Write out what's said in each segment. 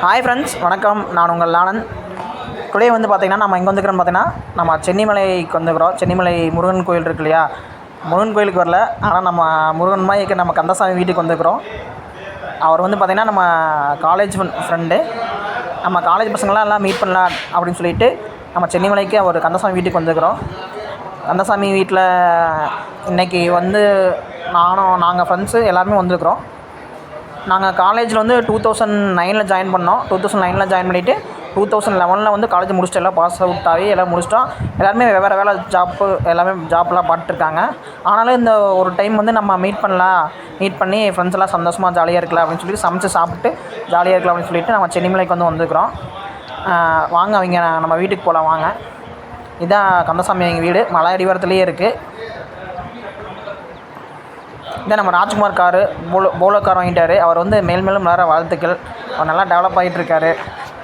Hi friends வணக்கம். நான் உங்கள் லானன் டுடே வந்து பார்த்திங்கன்னா நம்ம எங்கே வந்துக்கிறோம் பார்த்தீங்கன்னா நம்ம சென்னிமலைக்கு வந்துக்கிறோம். சென்னிமலை முருகன் கோயில் இருக்கு இல்லையா? முருகன் கோயிலுக்கு வரல. ஆனால் நம்ம முருகன் மாதிரி நம்ம கந்தசாமி வீட்டுக்கு வந்துக்கிறோம். அவர் வந்து பார்த்திங்கன்னா நம்ம காலேஜ் ஃப்ரெண்டு நம்ம காலேஜ் பசங்களாம் எல்லாம் மீட் பண்ணலாம் அப்படின்னு சொல்லிட்டு நம்ம சென்னிமலைக்கு அவர் கந்தசாமி வீட்டுக்கு வந்துக்கிறோம். கந்தசாமி வீட்டில் இன்றைக்கி வந்து நானும் நாங்கள் ஃப்ரெண்ட்ஸு எல்லாருமே வந்திருக்கிறோம். நாங்கள் காலேஜில் வந்து டூ தௌசண்ட் நைனில் ஜாயின் பண்ணோம். டூ தௌசண்ட் நைனில் ஜாயின் பண்ணிவிட்டு டூ தௌசண்ட் லெவனில் வந்து காலேஜ் முடிச்சுட்டு எல்லாம் பாஸ் அவுட் ஆகி எல்லாம் முடிச்சிட்டோம். எல்லாருமே வேறு வேலை ஜாப்பு எல்லாமே ஜாப்லாம் பார்த்துருக்காங்க ஆனாலும் இந்த ஒரு டைம் வந்து நம்ம மீட் பண்ணலாம். மீட் பண்ணி ஃப்ரெண்ட்ஸ் எல்லாம் சந்தோஷமாக ஜாலியாக இருக்கலாம் அப்படின்னு சொல்லி சமைச்சு சாப்பிட்டு ஜாலியாக இருக்கலாம் அப்படின்னு சொல்லிட்டு நம்ம சென்னிமலைக்கு வந்து வந்துருக்குறோம். வாங்க அவங்க நம்ம வீட்டுக்கு போகலாம் வாங்க. இதான் கந்தசாமி எங்கள் வீடு. மலை அடிவாரத்துலேயே இருக்குது இதான் நம்ம Rajkumar car Polo Polo car வாங்கிட்டாரு. அவர் வந்து மேல் மேலும் வளர வாழ்த்துக்கள். அவர் நல்லா டெவலப் ஆகிட்டு இருக்காரு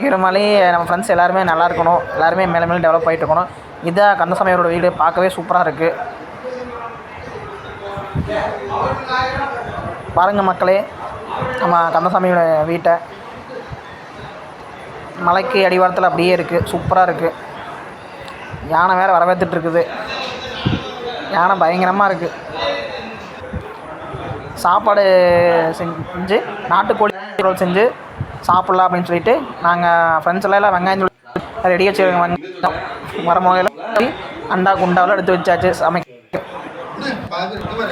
இவர் நம்ம ஃப்ரெண்ட்ஸ் எல்லாருமே நல்லா இருக்கணும். எல்லாருமே மேலே மேலும் டெவலப் ஆகிட்டு இருக்கணும் இதான் கந்தசாமி அவரோட வீடு பார்க்கவே சூப்பராக இருக்குது பாருங்கள் மக்களே நம்ம கந்தசாமியோட வீட்டை. மலைக்கு அடிவாரத்தில் அப்படியே இருக்குது சூப்பராக இருக்குது யானை வேறு வரவேற்றுட்டு இருக்குது. யானை பயங்கரமாக இருக்குது சாப்பாடு செஞ்சு நாட்டுக்கோழி ரோல் செஞ்சு சாப்பிட்லாம் அப்படின்னு சொல்லிட்டு நாங்கள் ஃப்ரெண்ட்ஸ் எல்லாம் எல்லாம் வெங்காயம் ரெடி வச்சு வந்தோம். மரமுகையில் அண்டா குண்டாவில் எடுத்து வச்சாச்சு சமைக்க.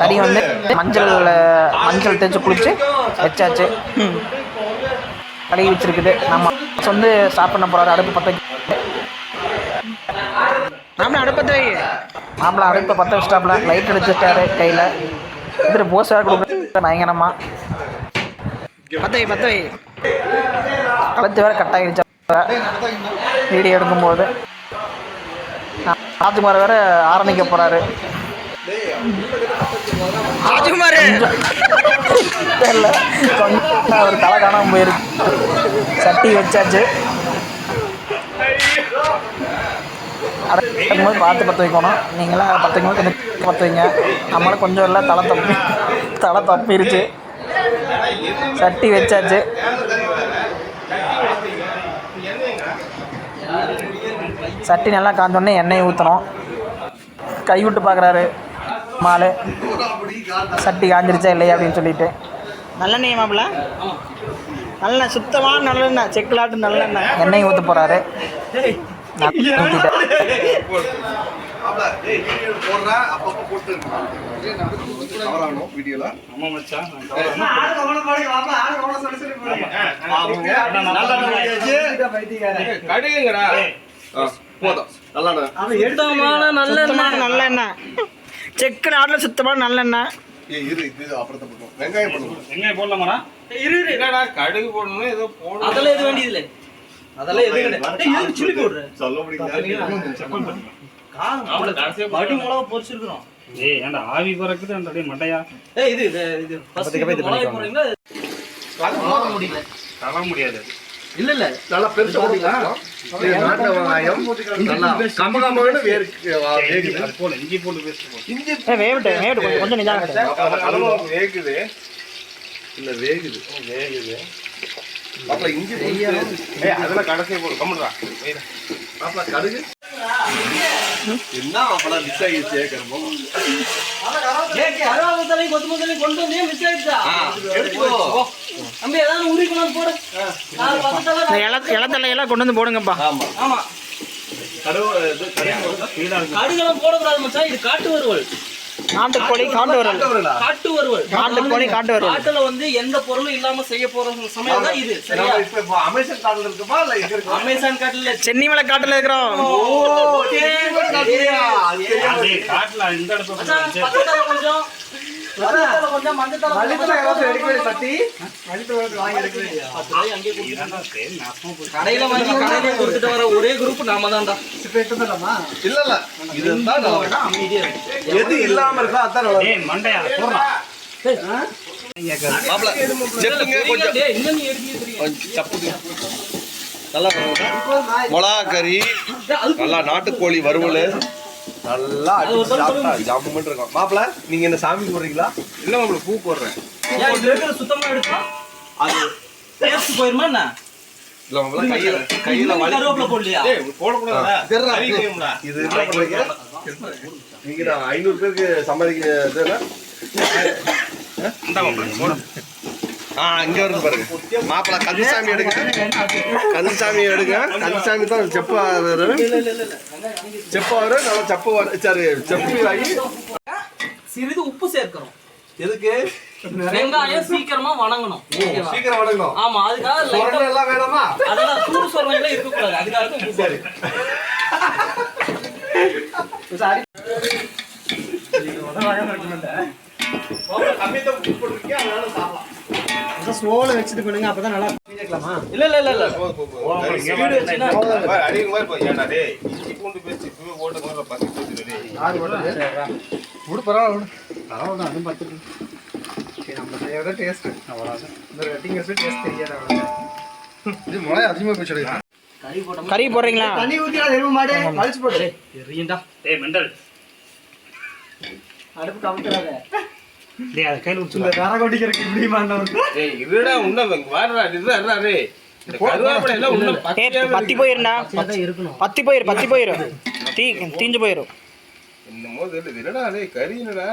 கறி வந்து மஞ்சள் மஞ்சள் தேய்ச்சி குளித்து வச்சாச்சு. கழுவி வச்சிருக்குது. நம்ம வந்து சாப்பிட போகிறாரு அடுப்பு பற்ற மாப்பிள்ள அடுப்பத்தை மாப்பிள்ள அடுப்பை பற்ற வச்சிட்டாப்புல. லைட் அடிச்சுட்டாரு கையில். இதில் போஸ் வேறு கொடுக்குற பயங்கரமாக பத்த வை பத்த வை கழுத்து வேறு கட் ஆகிடுச்சா. வீடியோ எடுக்கும்போது. ராஜ்குமார் வேறு ஆரம்பிக்க போகிறாரு ராஜ்குமார்! தெரியல. கொஞ்சம் அவர் தலை காணாமல் போயிருக்கு. சட்டி வச்சாச்சு. அடக்கும் போது பார்த்து பற்ற வைக்கணும். நீங்களாம் பற்ற வைக்கும் போது கொஞ்சம் பற்ற வைங்க. நம்மளும் கொஞ்சம் இல்லை தலை தப்பி. தலை தப்பிருச்சு சட்டி வச்சாச்சு சட்டி நல்லா காஞ்சோடனே எண்ணெய் ஊற்றணும் கை விட்டு பார்க்குறாரு மாலு சட்டி காஞ்சிருச்சா இல்லையா அப்படின்னு சொல்லிட்டு நல்லெண்ணெய் மாப்பிள்ள நல்லெண்ணெய் சுத்தமான நல்லெண்ணெய் செக்குலாட்டு நல்லெண்ணெய் எண்ணெய் ஊற்ற போகிறாரு ஊற்றிட்டேன் கடுகுங்கடா. போதும். நல்லா சுத்தமான நல்லெண்ணெய். நல்லெண்ணெய். செக்கு நாட்டில் சுத்தமான நல்லெண்ணெய். இரு இது அப்புறத்தை போடுவோம். வெங்காயம் பண்ணுவோம் வெங்காயம் போடலாமாடா? என்னடா கடுகு போடணும் ஏதோ போடணும். அதெல்லாம் எது வேண்டியது இல்லை அதெல்லாம் எது கிடையாது சொல்லி போடுற மறுபடியும் மிளகா பொரிச்சிருக்கிறோம் ஏய் ஏன்டா ஆவி பறக்குது அந்த அப்படியே மண்டையா? ஏய் இது இது இது first இது மிளகாய் போடுறீங்களா போட முடியல. தர முடியாது. இல்ல இல்ல. நல்லா பெருசா இஞ்சி போட்டு பேஸ்ட். போடு. இஞ்சி வேவிட்டு வேவிட்டு கொஞ்சம் கொஞ்சம் நிதானம் அளவு வேகுது. இல்ல வேகுது. வேகுது. அப்ப இஞ்சி அதெல்லாம் கடைசியா போடு. கம்முடா அப்ப கடுகு. என்ன அப்பலாம் மிஸ் ஆகிடுச்சு ஏக்கறமோ ஏய் கருவாடு தலையும் கொத்து மசாலையும் கொண்டு வந்தே மிஸ் தம்பி ஏதாவது உரி கொண்டு போடு. இலத்தலையெல்லாம் கொண்டு வந்து போடுங்கப்பா. ஆமா. ஆமா. கடுகு கடுகெல்லாம் போடக்கூடாது மச்சான் இது காட்டு வறுவல். நாட்டுக்கோழி காட்டு வரல் காட்டு வறுவல் நாட்டுக்கோழி காட்டு வரல் காட்டுல வந்து எந்த பொருளும் இல்லாம செய்ய போற சமயம் தான் இது சரியா? இப்ப அமேசான் கார்டுல இருக்குமா? இல்ல எங்க இருக்கு அமேசான் காட்டுல சென்னிமலை காட்டில் இருக்கிறோம். அதே காட்டுல இந்த இடத்துல கொஞ்சம் கடையில வாங்கி கடையில கொடுத்துட்டு வர ஒரே குரூப் நாம தான்டா. இல்ல இல்ல. இதுதான். எது இல்லாம இருக்கோ அதான் நல்லா மண்டையா மிளகா கறி நல்லா நாட்டுக்கோழி வறுவல். நல்லா அடிச்சு சாப்பிட்டா ஜாமுன் இருக்கும் மாப்பிள நீங்க என்ன சாமி போடுறீங்களா? இல்ல மாப்பிள பூ போடுறேன். சுத்தமா எடுத்தா? அது டேஸ்ட் போயிருமா என்ன? இல்ல மாப்பிள கையில கையில கருவேப்பிலை போடலையா? போடக்கூடாதா. இது என்ன பண்றீங்க? நீங்க ஐநூறு பேருக்கு சம்பாதிக்க இந்தா மாப்பிள, போடு. ஆ இங்க இருக்கு பாருங்க. மாப்பிள கந்தசாமி எடுங்க. கந்தசாமி எடுங்க. கந்தசாமி தான் செப்பாவாரு செப்பாவாரு நல்லா செப்பு சாரி செப்பு ஆகி சிறிது உப்பு சேர்க்கிறோம் எதுக்கு? வெங்காயம் சீக்கிரமா வணங்கணும்? சீக்கிரம் வணங்கும் ஆமா அதுக்காக சொரணை எல்லாம் வேணாமா? அதெல்லாம் சூடு சொரணங்களே இருக்கக்கூடாது. அதுக்காக தான் உப்பு சரி. கம்மியத்தை போட்டுருக்கீங்க அதனால சாப்பிடலாம். ஸ்லோவில் வச்சுட்டு பண்ணுங்க அப்போ தான் நல்லா கேட்கலாமா இல்ல இல்ல இல்ல இல்ல. போதும், போதும், போதும். போடு, இங்க ஸ்பீடு வச்சுன்னா பாரு, அடிக்க மாதிரி போய், ஏன்டா டேய், இஞ்சி பூண்டு பேஸ்ட் இப்பவே போட்டு முதல்ல பத்து போட்டுரு டேய். விடு பரவாயில்ல விடு. பரவாயில்ல அதுவும் பார்த்துட்டு சரி நம்ம செய்யறத டேஸ்ட் அவ்வளோதான் இந்த டேஸ்ட் தெரியாது அவ்வளோ இது மிளகா அதிகமாக போச்சு கறி போட்டோம் கறி போடுறீங்களா? தண்ணி ஊற்றி எருமை மாடு அழிச்சு போடு எரியண்டா. டேய் மெண்டல். அடுப்பு கமிட்டுறாத டேய் அது கையில கொட்டிக்கிறதுக்கு இப்படி டேய், இருடா, எல்லாம் பத்தி. போயிருந்தா பத்தி போயிரு பத்தி போயிரு. தீ தீஞ்சு போயிரும் என்னமோ தெரியல, இது என்னடா, டேய், கறி என்னடா?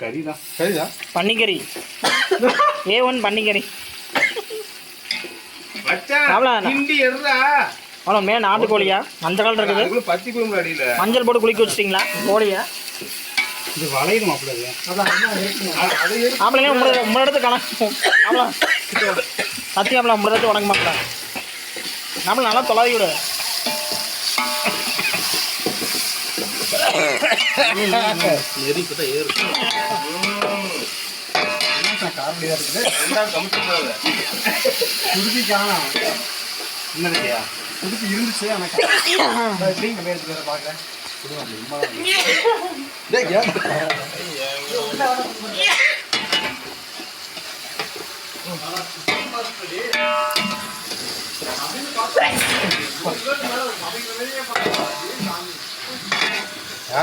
கறி தான் சரிதா பன்னிக்கறி. ஏ ஒன் பன்னிக்கறி. அவ்வளோ மே நாட்டுக்கோழியா மஞ்சள் கலர் இருக்குது. மஞ்சள் போட்டு குளிக்க வச்சிட்டிங்களா? கோழியை? இது வளையுது மாப்பிள இது ஆம்பளைங்க உங்களை உங்களை எடுத்து கணக்கு ஆம்பளை. சத்தியாம்பளை உங்களை எடுத்து வணங்க மாட்டேன் நம்மள நல்லா தொலாவி விடு. காரடியாக இருக்குது ரெண்டாவது கமிச்சு குடுக்கி காணாம் என்ன இருந்துச்சு ஆனால் பார்க்குறேன் யார்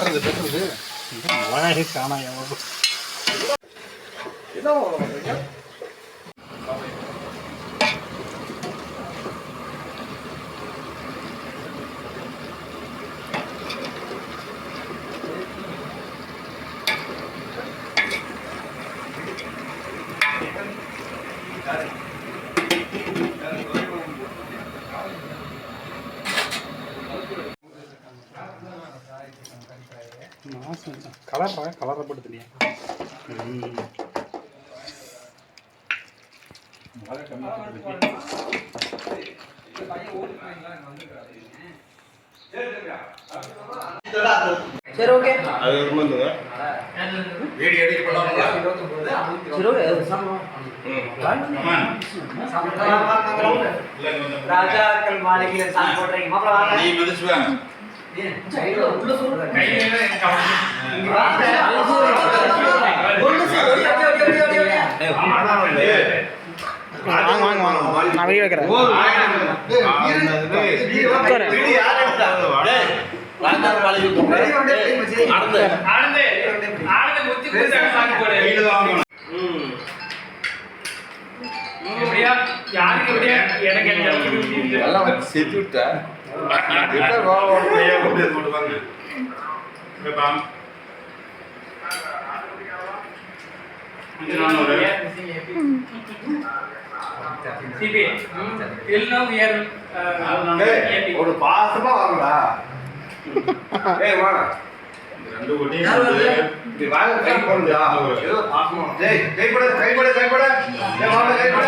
அது பேசுறது மிளகாய் காணா எவ்வளோ என்ன பண்றீங்க கலர் போட்டு தெரியா சரி ஓகே அது ஒரு மந்துங்க வீடியோ எடிட் பண்ணாமல சரி ஓகே ராஜாக்கள் மாளிகையில மாப்பிள வாங்க. நீ மிதிச்சுவாங்க வாங்க வாங்க வாங்க நான் வெளியே வைக்கிறேன். எல்லாம் வச்சு செத்து விட்டா என்ன கோவம் போட்டுவாங்க டேய், ஒரு பாசமா வாங்கடா. ஏய் வாடா. இப்படி வாங்க கை போடுடா ஏதோ பாசமா டேய் கைப்பட கைப்பட கைப்பட ஏய் வாடா கைப்பட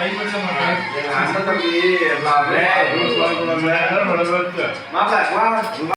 எங்க அண்ணன் தம்பி எல்லாமே மாப்பிள வா.